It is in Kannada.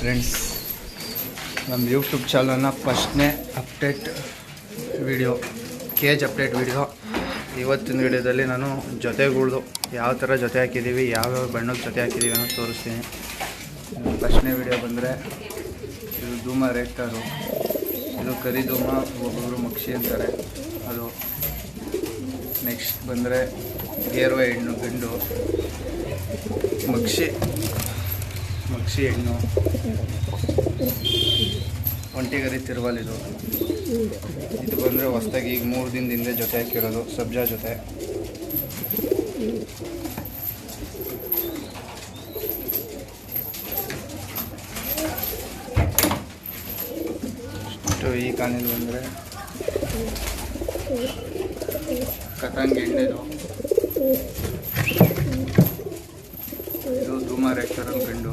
ಫ್ರೆಂಡ್ಸ್ ನಮ್ಮ ಯೂಟ್ಯೂಬ್ ಚಾನಲ್ನ ಫಸ್ಟ್ನೇ ಅಪ್ಡೇಟ್ ವಿಡಿಯೋ ಕೇಜ್ ಅಪ್ಡೇಟ್ ವಿಡಿಯೋ ಇವತ್ತಿನ ವಿಡಿಯೋದಲ್ಲಿ ನಾನು ಜೊತೆಗಳ್ದು ಯಾವ ಥರ ಜೊತೆ ಹಾಕಿದ್ದೀವಿ ಯಾವ್ಯಾವ ಬಣ್ಣದ ಜೊತೆ ಹಾಕಿದ್ದೀವಿ ಅನ್ನೋದು ತೋರಿಸ್ತೀನಿ. ಫಸ್ಟ್ನೇ ವಿಡಿಯೋ ಬಂದರೆ ಇದು ಧೂಮ ಕಾರು ಇದು ಕರಿ ಧೂಮ ಒಬ್ಬೊಬ್ಬರು ಮಕ್ಷಿ ಅಂತಾರೆ. ಅದು ನೆಕ್ಸ್ಟ್ ಬಂದರೆ ಗೇರ್ವ ಹೆಣ್ಣು, ಗಂಡು. ಮಕ್ಷಿ ಮಕ್ಷಿ ಹೆಣ್ಣು ಒಂಟಿಗರಿ ತಿರುವಲ್ ಇದು ಬಂದರೆ ಹೊಸ್ದಾಗಿ ಈಗ ಮೂರು ದಿನದಿಂದ ಜೊತೆ ಹಾಕಿರೋದು, ಸಬ್ಜಾ ಜೊತೆ. ಈ ಕಾಣಿಲ್ ಬಂದರೆ ಕಟಂಗಿ ಎಣ್ಣೆದು. ಇದು ಧೂಮ ರೆಸ್ಟೋರೆಂಟ್ ಗಂಡು.